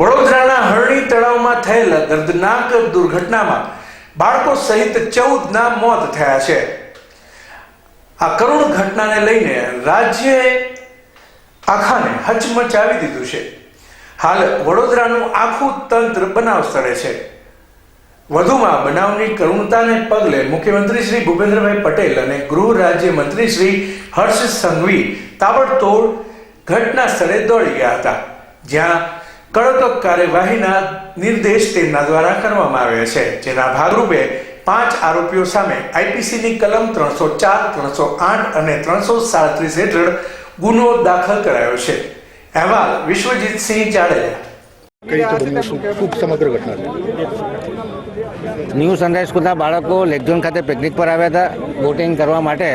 વડોદરાના હરણી તળાવમાં થયેલા દર્દનાક દુર્ઘટનામાં બાળકો સહિત ચૌદના મોત થયા છે. આ કરુણ ઘટનાને લઈને રાજ્યએ આખાને હચમચાવી દીધું છે. હાલ વડોદરાનું આખું તંત્ર બનાવ સ્થળે છે. વધુમાં બનાવની કરુણતાને પગલે મુખ્યમંત્રી શ્રી ભૂપેન્દ્રભાઈ પટેલ અને ગૃહ રાજ્ય મંત્રી શ્રી હર્ષ સંઘવી તાબડતોડ ઘટના સ્થળે દોડી ગયા હતા, જ્યાં કડક કાર્યવાહીના નિર્દેશ તેમના દ્વારા કરવામાં આવ્યા છે જેના ભાગરૂપે પાંચ આરોપીઓ સામે આઈપીસીની કલમ ત્રણસો ચાર ત્રણસો આઠ અને ત્રણસો સાડત્રીસ હેઠળ ગુનો દાખલ કરાયો છે. અહેવાલ વિશ્વજીતસિંહ જાડેજા. ન્યૂ સનરાઈઝ સ્કૂલના બાળકો લેકઝોન ખાતે પિકનિક પર આવ્યા હતા. બોટિંગ કરવા માટે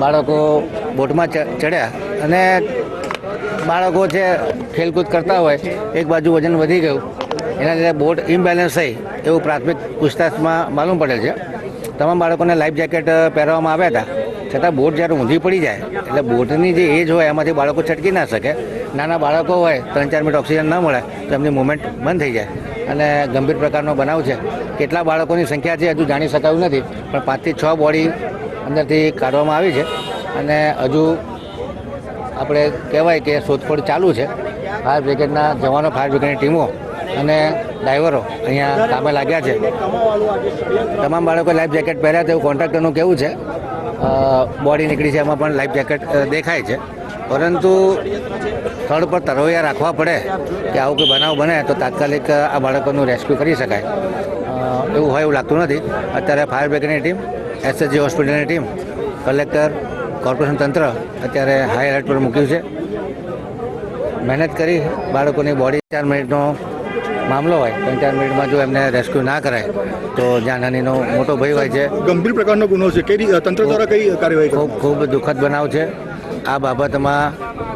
બાળકો બોટમાં ચડ્યા અને બાળકો છે, ખેલકૂદ કરતા હોય, એક બાજુ વજન વધી ગયું, એના લીધે બોટ ઇમ્બેલેન્સ થઈ એવું પ્રાથમિક પૂછતાછમાં માલુમ પડેલ છે. તમામ બાળકોને લાઈફ જેકેટ પહેરવામાં આવ્યા હતા. છતાં બોટ જ્યારે ઊંધી પડી જાય, એટલે બોટની જે એજ હોય, એમાંથી બાળકો છટકી ના શકે. નાના બાળકો હોય, ત્રણ ચાર મિનિટ ઓક્સિજન ન મળે, તો એમની મુવમેન્ટ બંધ થઈ જાય. અને ગંભીર પ્રકારનો બનાવ છે. કેટલા બાળકોની સંખ્યા છે, હજુ જાણી શકાયું નથી, પણ પાંચથી છ બોડી અંદરથી કાઢવામાં આવી છે. અને હજુ આપણે કહેવાય કે શોધખોળ ચાલુ છે. ફાયર બ્રિગેડના જવાનો ફાયર બ્રિગેડની ટીમો અને ડ્રાઈવરો અહીંયા કામે લાગ્યા છે. તમામ બાળકો લાઈફ જેકેટ પહેર્યા તેવું કોન્ટ્રાક્ટરનું કેવું છે? બોડી નીકળી છે, એમાં પણ લાઈફ જેકેટ દેખાય છે. પરંતુ સ્થળ પર તરવૈયા રાખવા પડે કે આવું કોઈ બનાવ બને તો તાત્કાલિક આ બાળકોનું રેસ્ક્યુ કરી શકાય. એવું હોય એવું લાગતું નથી. અત્યારે ફાયર બ્રિગેડની ટીમ એસએસજી હોસ્પિટલની ટીમ કલેક્ટર કોર્પોરેશન તંત્ર અત્યારે હાઈ એલર્ટ પર મૂક્યું છે. મહેનત કરી બાળકોની બોડી ચાર મિનિટનો મામલો હોય ત્રણ ચાર મિનિટમાં જો એમને રેસ્ક્યુ ના કરાય તો જાનહાનીનો મોટો ભય હોય છે. ગંભીર પ્રકારનો ગુનો છે. કઈ તંત્ર દ્વારા કઈ કાર્યવાહી ખૂબ ખૂબ દુઃખદ બનાવ છે. આ બાબતમાં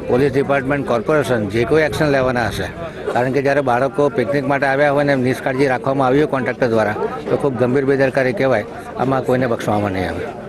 પોલીસ ડિપાર્ટમેન્ટ કોર્પોરેશન જે કોઈ એક્શન લેવાના હશે કારણ કે જ્યારે બાળકો પિકનિક માટે આવ્યા હોય ને એમ નિષ્કાળજી રાખવામાં આવી હોય કોન્ટ્રાક્ટર દ્વારા તો ખૂબ ગંભીર બેદરકારી કહેવાય. આમાં કોઈને બક્ષવામાં નહીં આવે.